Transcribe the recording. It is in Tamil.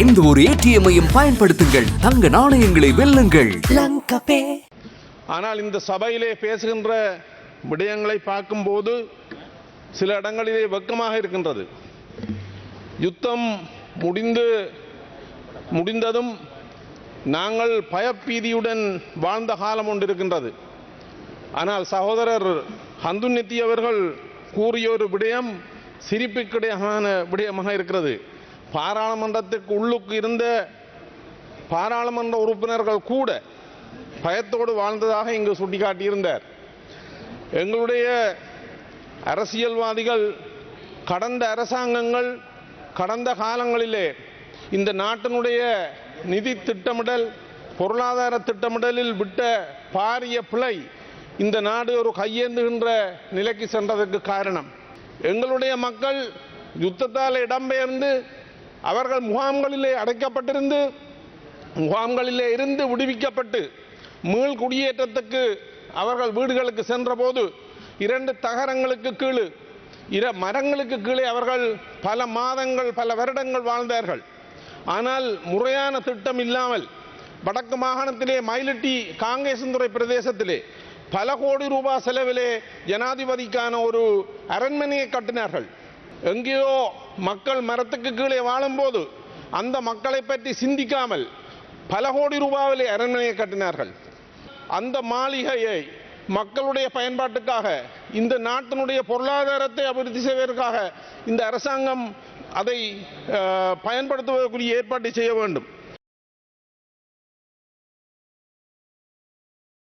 எந்த ஒரு ஏடிஎம்மையும் பயன்படுத்துங்கள். தங்க நாணயங்களை வெல்லுங்கள். ஆனால் இந்த சபையிலே பேசுகின்ற விடயங்களை பார்க்கும்போது சில இடங்களிலே வெக்கமாக இருக்கின்றது. யுத்தம் முடிந்து முடிந்ததும் நாங்கள் பயப்பீதியுடன் வாழ்ந்த காலம் ஒன்று இருக்கின்றது ஆனால் சகோதரர் ஹந்துநித்தி அவர்கள் கூறிய ஒரு விடயம் சிரிப்புக்கிடையமான விடயமாக இருக்கிறது. பாராளுமன்றத்துக்கு உள்ளுக்கு இருந்த பாராளுமன்ற உறுப்பினர்கள் கூட பயத்தோடு வாழ்ந்ததாக இங்கு சுட்டிக்காட்டியிருந்தார். எங்களுடைய அரசியல்வாதிகள் கடந்த அரசாங்கங்கள் கடந்த காலங்களிலே இந்த நாட்டினுடைய நிதி திட்டமிடல் பொருளாதார திட்டமிடலில் விட்ட பாரிய பிழை இந்த நாடு ஒரு கையேந்துகின்ற நிலைக்கு சென்றதற்கு காரணம். எங்களுடைய மக்கள் யுத்தத்தால் இடம்பெயர்ந்து அவர்கள் முகாம்களிலே அடைக்கப்பட்டிருந்து முகாம்களிலே இருந்து விடுவிக்கப்பட்டு மீள் குடியேற்றத்துக்கு அவர்கள் வீடுகளுக்கு சென்றபோது இரண்டு தகரங்களுக்கு கீழே இர மரங்களுக்கு கீழே அவர்கள் பல மாதங்கள் பல வருடங்கள் வாழ்ந்தார்கள். ஆனால் முறையான திட்டம் இல்லாமல் வடக்கு மாகாணத்திலே மயிலட்டி காங்கேசந்துறை பிரதேசத்திலே பல கோடி ரூபாய் செலவிலே ஜனாதிபதிக்கான ஒரு அரண்மனையை கட்டினார்கள். எங்கேயோ மக்கள் மரத்துக்கு கீழே வாழும்போது அந்த மக்களை பற்றி சிந்திக்காமல் பல கோடி ரூபாவிலே அரண்மனையை கட்டினார்கள். அந்த மாளிகையை மக்களுடைய பயன்பாட்டுக்காக இந்த நாட்டினுடைய பொருளாதாரத்தை அபிவிருத்தி செய்வதற்காக இந்த அரசாங்கம் அதை பயன்படுத்துவதற்குரிய ஏற்பாட்டை செய்ய வேண்டும்.